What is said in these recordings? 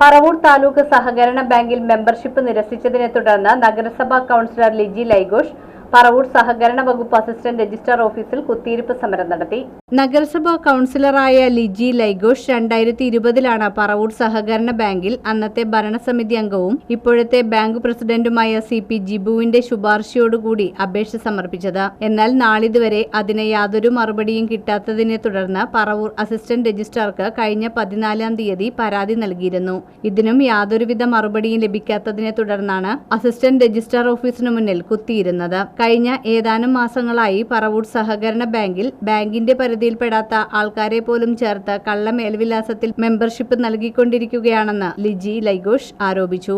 പറവൂർ താലൂക്ക് സഹകരണ ബാങ്കിൽ മെമ്പർഷിപ്പ് നിരസിച്ചതിനെ തുടർന്ന് നഗരസഭാ കൗൺസിലർ ലിജി ലൈഘോഷ് പറവൂർ സഹകരണ വകുപ്പ് അസിസ്റ്റന്റ് രജിസ്ട്രാർ ഓഫീസിൽ കുത്തിയിരിപ്പ് സമരം നടത്തി. നഗരസഭാ കൗൺസിലറായ ലിജി ലൈഗോഷ് രണ്ടായിരത്തി ഇരുപതിലാണ് പറവൂർ സഹകരണ ബാങ്കിൽ അന്നത്തെ ഭരണസമിതി അംഗവും ഇപ്പോഴത്തെ ബാങ്ക് പ്രസിഡന്റുമായ സി പി ജിബുവിന്റെ ശുപാർശയോടുകൂടി അപേക്ഷ സമർപ്പിച്ചത്. എന്നാൽ നാളിതുവരെ അതിന് യാതൊരു മറുപടിയും കിട്ടാത്തതിനെ തുടർന്ന് പറവൂർ അസിസ്റ്റന്റ് രജിസ്ട്രാർക്ക് കഴിഞ്ഞ പതിനാലാം തീയതി പരാതി നൽകിയിരുന്നു. ഇതിനും യാതൊരുവിധ മറുപടിയും ലഭിക്കാത്തതിനെ തുടർന്നാണ് അസിസ്റ്റന്റ് രജിസ്ട്രാർ ഓഫീസിനു മുന്നിൽ കുത്തിയിരുന്നത്. കഴിഞ്ഞ ഏതാനും മാസങ്ങളായി പറവൂർ സഹകരണ ബാങ്കിൽ ബാങ്കിന്റെ പരിധിയിൽപ്പെടാത്ത ആൾക്കാരെ പോലും ചേർത്ത് കള്ള മേൽവിലാസത്തിൽ മെമ്പർഷിപ്പ് നൽകിക്കൊണ്ടിരിക്കുകയാണെന്ന് ലിജി ലൈഗോഷ് ആരോപിച്ചു.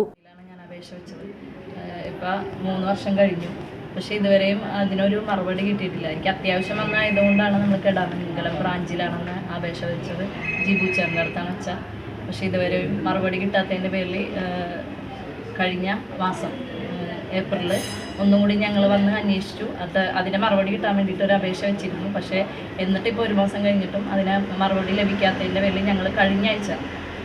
മൂന്ന് വർഷം കഴിഞ്ഞു. പക്ഷെ ഇതുവരെയും അതിനൊരു മറുപടി കിട്ടിയിട്ടില്ല. എനിക്ക് അത്യാവശ്യം വന്നായതുകൊണ്ടാണ് നമ്മൾ കിടാമംഗലം ബ്രാഞ്ചിലാണെന്ന് അപേക്ഷ വെച്ചത്. ജിബു ചേർന്ന അടുത്താണ് വെച്ചാൽ പക്ഷെ ഇതുവരെയും മറുപടി കിട്ടാത്തതിന്റെ പേരിൽ കഴിഞ്ഞ മാസം ഏപ്രിലിൽ ഒന്നും കൂടി ഞങ്ങൾ വന്ന് അന്വേഷിച്ചു. അത് അതിന് മറുപടി കിട്ടാൻ വേണ്ടിയിട്ട് ഒരു അപേക്ഷ വെച്ചിരുന്നു. പക്ഷേ എന്നിട്ട് ഇപ്പോൾ ഒരു മാസം കഴിഞ്ഞിട്ടും അതിന് മറുപടി ലഭിക്കാത്തതിന്റെ പേരിൽ ഞങ്ങൾ കഴിഞ്ഞ ആഴ്ച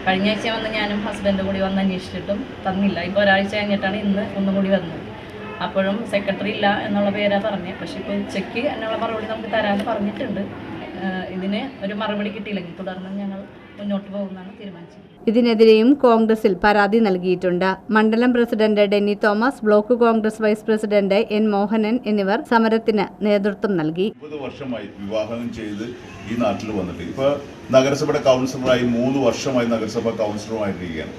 കഴിഞ്ഞ ആഴ്ച വന്ന് ഞാനും ഹസ്ബൻഡും കൂടി വന്ന് അന്വേഷിച്ചിട്ടും തന്നില്ല. ഇപ്പോൾ ഒരാഴ്ച കഴിഞ്ഞിട്ടാണ് ഇന്ന് ഒന്നും കൂടി വന്നത്. അപ്പോഴും സെക്രട്ടറി ഇല്ല എന്നുള്ള പേരാ പറഞ്ഞത് പക്ഷേ ഇപ്പോൾ ഉച്ചയ്ക്ക് എന്നുള്ള മറുപടി നമുക്ക് തരാമെന്ന് പറഞ്ഞിട്ടുണ്ട്. ഇതിന് ഒരു മറുപടി കിട്ടിയില്ലെങ്കിൽ തുടർന്ന് ഞങ്ങൾ മുന്നോട്ട് പോകുമെന്നാണ് തീരുമാനിച്ചത്. ഇതിനെതിരെയും കോൺഗ്രസിൽ പരാതി നൽകിയിട്ടുണ്ട്. മണ്ഡലം president Denny Thomas block Congress vice president N Mohanan എന്നിവർ സമരത്തിന് നേതൃത്വം നൽകി. വർഷമായി വിവാഹം ചെയ്ത് ഈ നാട്ടിൽ വന്നിട്ട്. ഇപ്പൊ നഗരസഭയുടെ കൗൺസിലറായി മൂന്ന് വർഷമായി നഗരസഭ കൗൺസിലറുമായിട്ടിരിക്കുകയാണ്.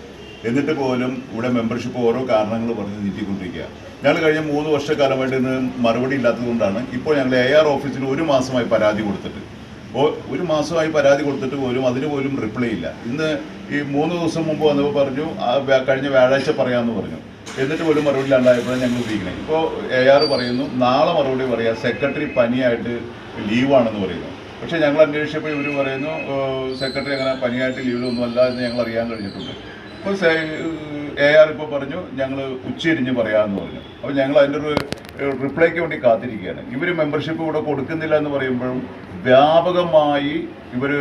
എന്നിട്ട് പോലും ഇവിടെ മെമ്പർഷിപ്പ് ഓരോ കാരണങ്ങൾ പറഞ്ഞ് നീട്ടിക്കൊണ്ടിരിക്കുക ഞങ്ങൾ കഴിഞ്ഞ മൂന്ന് വർഷക്കാലമായിട്ട് ഇന്ന് മറുപടി ഇല്ലാത്തതുകൊണ്ടാണ് ഇപ്പോൾ ഞങ്ങൾ എ ആർ ഓഫീസിൽ ഒരു മാസമായി പരാതി കൊടുത്തിട്ട് ഒരു മാസമായി പരാതി കൊടുത്തിട്ട് പോലും അതിന് പോലും റിപ്ലൈ ഇല്ല ഇന്ന് ഈ മൂന്ന് ദിവസം മുമ്പ് വന്നപ്പോൾ പറഞ്ഞു ആ കഴിഞ്ഞ വ്യാഴാഴ്ച പറയാമെന്ന് പറഞ്ഞു എന്നിട്ട് പോലും മറുപടി ഇല്ലാണ്ടായപ്പോഴാണ് ഞങ്ങൾ ഉപയോഗിക്കുന്നത് ഇപ്പോൾ എ ആർ പറയുന്നു നാളെ മറുപടി പറയാം സെക്രട്ടറി പനിയായിട്ട് ലീവാണെന്ന് പറയുന്നു പക്ഷേ ഞങ്ങൾ അന്വേഷിച്ചപ്പോൾ ഇവർ പറയുന്നു സെക്രട്ടറി അങ്ങനെ പനിയായിട്ട് ലീവിലൊന്നും അല്ല എന്ന് ഞങ്ങൾ അറിയാൻ കഴിഞ്ഞിട്ടുണ്ട് ഇപ്പോൾ എ ആർ ഇപ്പോൾ പറഞ്ഞു ഞങ്ങൾ ഉച്ചയിരിഞ്ഞ് പറയാമെന്ന് പറഞ്ഞു അപ്പോൾ ഞങ്ങൾ അതിന്റെ ഒരു റിപ്ലൈക്ക് വേണ്ടി കാത്തിരിക്കുകയാണ്. ഇവർ മെമ്പർഷിപ്പ് ഇവിടെ കൊടുക്കുന്നില്ല എന്ന് പറയുമ്പോഴും വ്യാപകമായി ഇവർ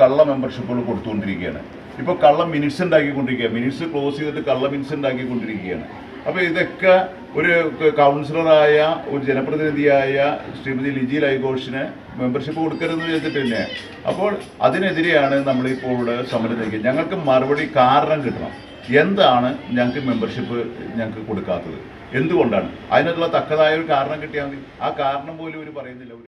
കള്ള മെമ്പർഷിപ്പുകൾ കൊടുത്തുകൊണ്ടിരിക്കുകയാണ്. ഇപ്പോൾ കള്ള മിനിറ്റ്സ് ഉണ്ടാക്കിക്കൊണ്ടിരിക്കുക മിനിറ്റ്സ് ക്ലോസ് ചെയ്തിട്ട് കള്ള മിനിറ്റ്സ് ഉണ്ടാക്കിക്കൊണ്ടിരിക്കുകയാണ്. അപ്പോൾ ഇതൊക്കെ ഒരു കൗൺസിലറായ ഒരു ജനപ്രതിനിധിയായ ശ്രീമതി ലിജി ലൈഘോഷിന് മെമ്പർഷിപ്പ് കൊടുക്കരുതെന്ന് വിചാരിച്ചിട്ട് തന്നെ അപ്പോൾ അതിനെതിരെയാണ് നമ്മളിപ്പോൾ ഇവിടെ സമരം നയിക്കുക ഞങ്ങൾക്ക് മറുപടി കാരണം കിട്ടണം. എന്താണ് ഞങ്ങൾക്ക് മെമ്പർഷിപ്പ് ഞങ്ങൾക്ക് കൊടുക്കാത്തത്? എന്തുകൊണ്ടാണ്? അതിനുള്ള തക്കതായ ഒരു കാരണം കിട്ടിയാൽ മതി. ആ കാരണം പോലും ഇവർ പറയുന്നില്ല.